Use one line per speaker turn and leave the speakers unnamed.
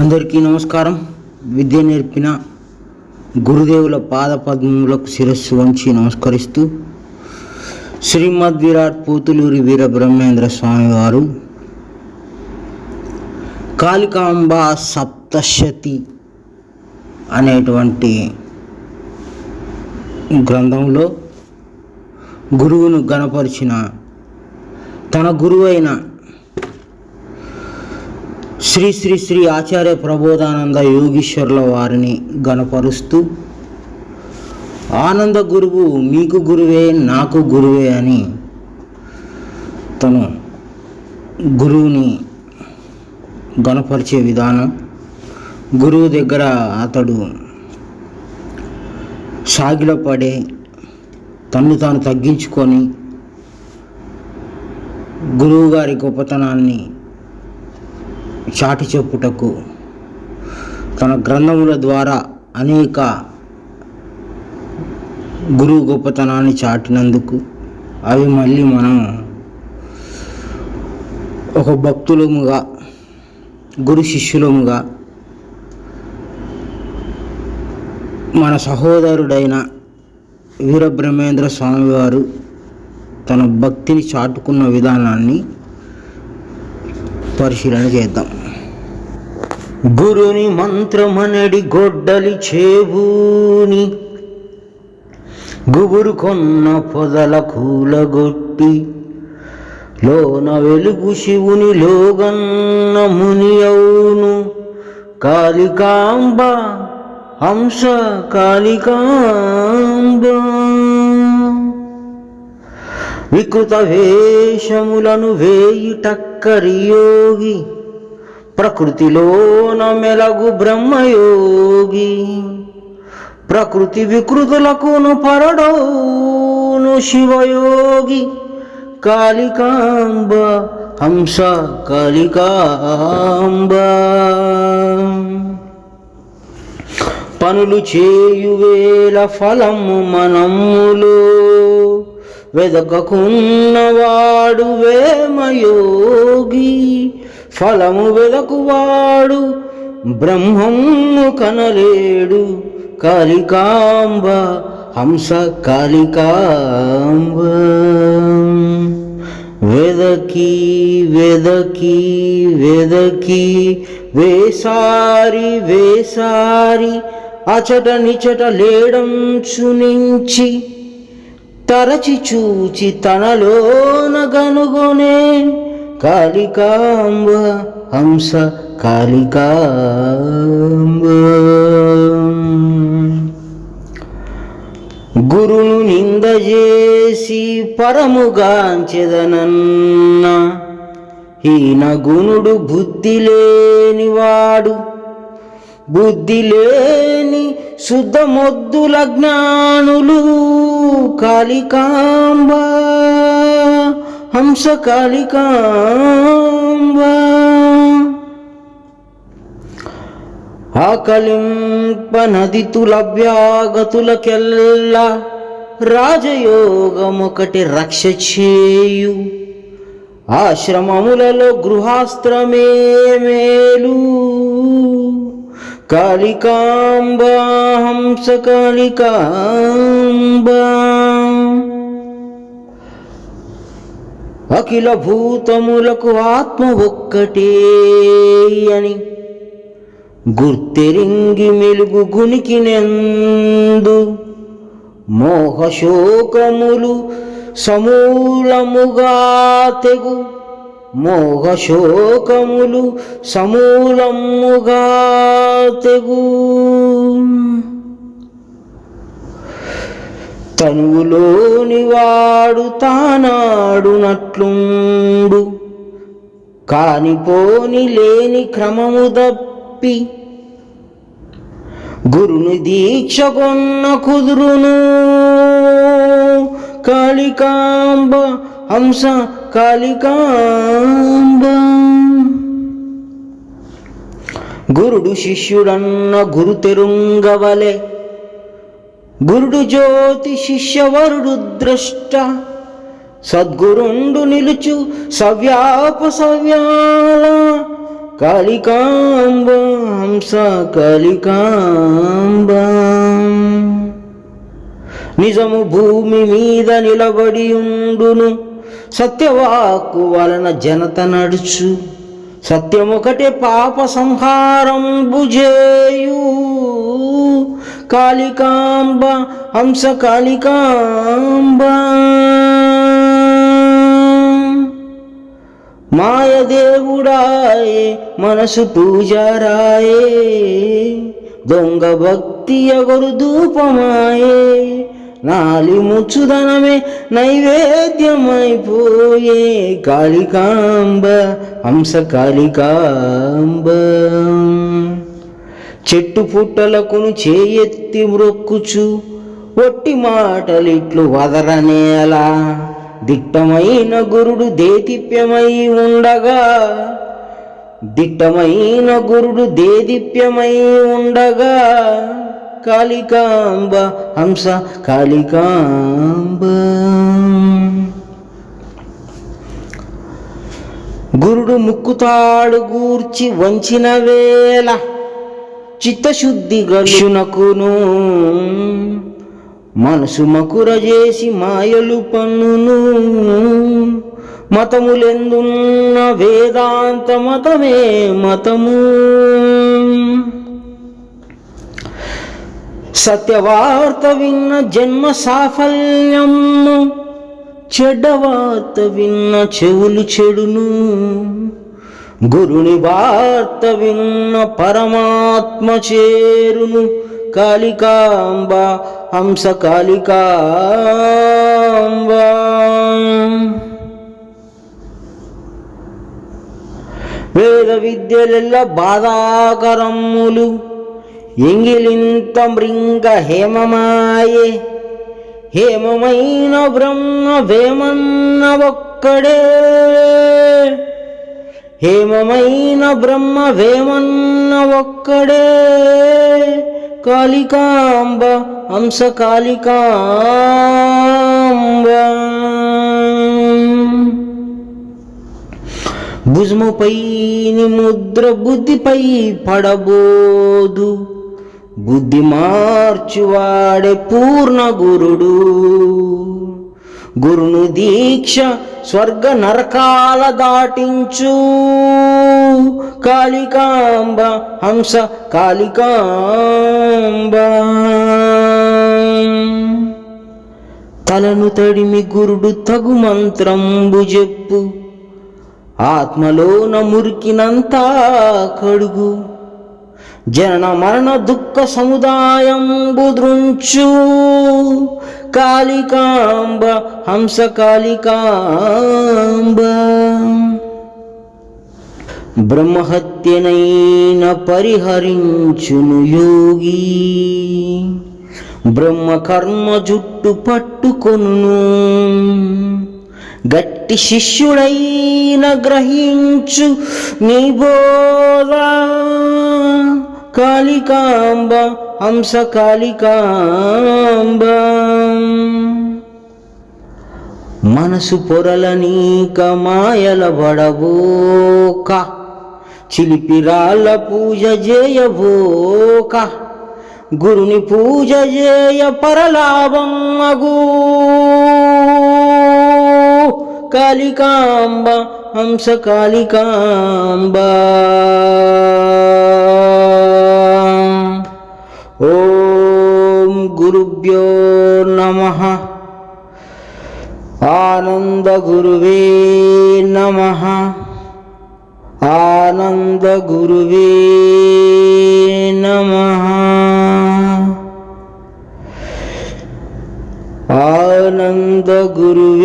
అందరికీ నమస్కారం. విద్య నేర్పిన గురుదేవుల పాద పద్మములకు శిరస్సు వంచి నమస్కరిస్తూ శ్రీమద్ విరాట్ పోతులూరి వీర బ్రహ్మేంద్ర స్వామి వారు కాళికాంబ సప్తశతి అనేటువంటి గ్రంథంలో గురువును గణపరిచిన తన గురువైన శ్రీ శ్రీ శ్రీ ఆచార్య ప్రబోధానంద యోగీశ్వరుల వారిని గణపరుస్తూ ఆనంద గురువు మీకు గురువే నాకు గురువే అని తను గురువుని గణపరిచే విధానం. గురువు దగ్గర అతడు సాగిలపడే తన్ను తాను తగ్గించుకొని గురువు గారి గొప్పతనాన్ని చాటి చెప్పుటకు. తన గ్రంథముల ద్వారా అనేక గురువు గొప్పతనాన్ని చాటినందుకు అవి మళ్ళీ మనం ఒక భక్తులముగా గురు శిష్యులముగా మన సహోదరుడైన వీరబ్రహ్మేంద్ర స్వామివారు తన భక్తిని చాటుకున్న విధానాన్ని పరిశీలన చేద్దాం. గురుని మంత్రమనడి గొడ్డలి చేబూని గుబురు కొన్న పొదల కూలగొట్టి లోన వెలుగు శివుని లోగన్న ముని అవును. కాళికాంబ హంస కాళికాంబ. వికృత వేషములను వేయి టక్కరి యోగి ప్రకృతిలోన మెలగు బ్రహ్మయోగి ప్రకృతి వికృతులకును పరడోను శివయోగి కాళికాంబ హంస కాళికాంబ. పనులు చేయువేల ఫలము మనములో వెదకకున్నవాడు వేమయోగి ఫలము వెదకువాడు బ్రహ్మము కనలేడు. కాళికాంబ హంస కాళికాంబ. వెదకి వెదకి వెదకి వేసారి వేసారి అచట నిచట లేడం నుంచి తరచి చూచి తనలోన గనుగొనే కాళికాంబ హంస కాళికాంబ. గురును నిందజేసి పరముగాంచెదనన్న హీన గుణుడు బుద్ధి లేనివాడు బుద్ధి లేని శుద్ధమొద్దుల జ్ఞానులు కాళికాంబ హంస కాళికాంబ ఆకలింప నదితులభ్యాగతులకెల్లా రాజయోగమొకటి రక్ష చేయు ఆశ్రమములలో గృహాస్త్రమే మేలు. కాళికాంబ హంస అఖిల భూతములకు ఆత్మ ఒక్కటే అని గుర్తెరింగి మెలుగు గుణికినెందు మోహశోకములు సమూలముగా తెగు మోహశోకములు సమూలముగా తెగు. తనువులోని వాడు తానాడునట్లుండు. కానిపోని లేని క్రమము దప్పి. గురుని దీక్ష కొన్న కుదురును. కాళికాంబ హంస కాళికాంబ గురుడు శిష్యుడన్న గురు తెరుంగవలే. గురుడు జ్యోతి శిష్యవరుడు ద్రష్ట. సద్గురుండు నిలుచు సవ్యాప సవ్యాల. కాళికాంబ హంస కాళికాంబ నిజము భూమి మీద నిలబడి ఉండును. సత్యవాక్కు వలన జనత నడుచు. సత్యమొకటే పాప సంహారం భుజేయు. కాళికాంబ హంస కాళికాంబ. మాయదేవుడాయే మనసు పూజారాయే. దొంగ భక్తి ఎగరు ధూపమాయే. నాలి ముచ్చుదనమే నైవేద్యమైపోయే కాళికాంబ హంస కాళికాంబ. చెట్టు పుట్టలకును చేయెత్తి మ్రొక్కుచు ఒట్టి మాటలిట్లు వదరనేలా దిట్టమైన గురుడు దేదీప్యమై ఉండగా దిట్టమైన గురుడు దేదీప్యమై ఉండగా కాళికాంబ హంస కాళికాంబ. గురుడు ముక్కుతాడు గూర్చి వంచిన వేళ చిత్తశుద్ధి గలునకును మనసు మకుర చేసి మాయలు పన్నును. మతములెందున్న వేదాంత మతమే మతము. సత్యవార్త విన్న జన్మ సాఫల్యము చెడ్డవార్త విన్న చెవులు చెడును. గురుని వార్త విన్న పరమాత్మ చేరును. కాళికాంబ హంస కాళికాంబ. వేద విద్యలెల్ల బాధాకరములు. ఎంగిలింతమృంగ హేమమాయే హేమమైన బ్రహ్మ వేమన్న ఒక్కడే హేమమైన బ్రహ్మ వేమన్న ఒక్కడే కాళికాంబ హంస కాళికాంబ భుజముపై ముద్ర బుద్ధిపై పడబోదు బుద్ధి మార్చువాడే పూర్ణ గురుడు. గురును దీక్ష స్వర్గ నరకాల దాటించు. కాళికాంబ హంస కాళికాంబ. తలను తడిమి గురుడు తగు మంత్రంబు చెప్పు. ఆత్మలోన మురికినంతా కడుగు. జనన మరణ దుఃఖ సముదాయం బుద్రుంచు కాళికాంబ హంస కాళికాంబ. బ్రహ్మహత్యనైన పరిహరించును యోగి. బ్రహ్మకర్మ జుట్టు పట్టుకొను గట్టి శిష్యుడైన గ్రహించు నీ బోధ. కాళికాంబ హంస కాళికాంబ. మనసు పొరల నీక మాయల బడబోక చిలిపిరాళ్ళ పూజ చేయబోక గురుని పూజ చేయ పరలాభమగు కాళికాంబ హంస కాళికాంబ. गुरुभ्यो नमः। आनन्दगुरुवे नमः। आनन्दगुरुवे नमः। आनन्दगुरु